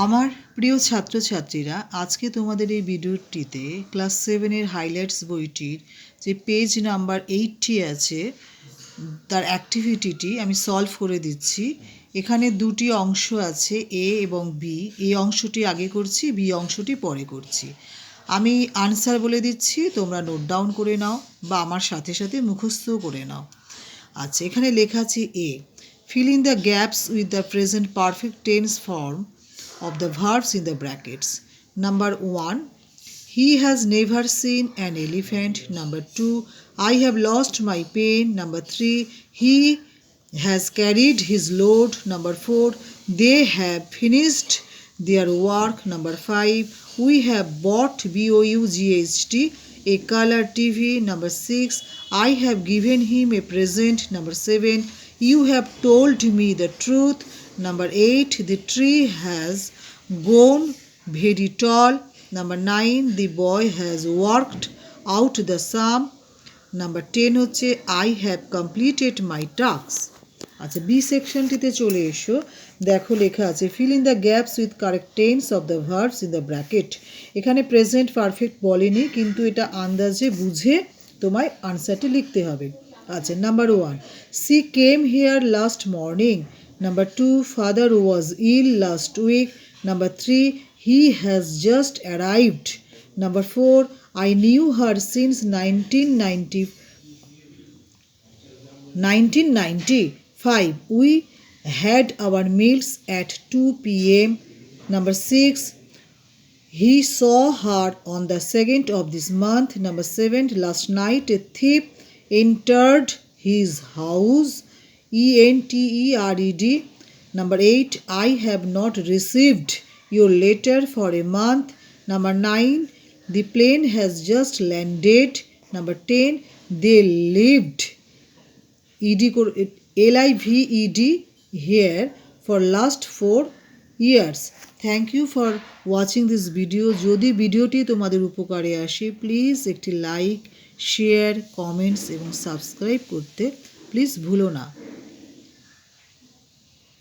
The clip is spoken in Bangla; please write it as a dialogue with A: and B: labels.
A: আমার প্রিয় ছাত্রছাত্রীরা, আজকে তোমাদের এই ভিডিওটিতে ক্লাস সেভেনের হাইলাইটস বইটির যে পেজ নাম্বার এইটটি আছে, তার অ্যাক্টিভিটিটি আমি সলভ করে দিচ্ছি। এখানে দুটি অংশ আছে এ এবং বি এই অংশটি আগে করছি বি অংশটি পরে করছি। আমি আনসার বলে দিচ্ছি, তোমরা নোট ডাউন করে নাও বা আমার সাথে সাথে মুখস্থও করে নাও। আচ্ছা এখানে লেখা আছে A fill in the gaps with the present perfect tense form of the verbs in the brackets. Number one, he has never seen an elephant. Number two, I have lost my pen. Number three, he has carried his load. Number four, they have finished their work. Number five, we have bought B O U G H T a color TV. Number six, I have given him a present. Number seven, you have told me the truth. Number eight, the tree has grown very tall. Number nine, the boy has worked out the sum. Number ten হচ্ছে I have completed my task আচ্ছা বি সেকশনটিতে চলে এসো। দেখো লেখা আছে fill in the gaps with correct tense of the verbs in the bracket এখানে প্রেজেন্ট পারফেক্ট বলেনি কিন্তু এটা আন্দাজে বুঝে তোমায় আনসারটি লিখতে হবে। আচ্ছা number one she came here last morning Number 2. Father was ill last week. Number 3. He has just arrived. Number 4. I knew her since 1990. 1995. We had our meals at 2 p.m. Number 6. He saw her on the 2nd of this month. Number 7. Last night a thief entered his house E E E. Number 8. I have not received your letter for a month. Number 9. The plane has just landed. Number 10. They lived ED L I V E D here for last four years. Thank you for watching this video যদি ভিডিওটি তোমাদের উপকারে আসে প্লিজ একটি লাইক শেয়ার কমেন্টস এবং সাবস্ক্রাইব করতে প্লিজ ভুলো না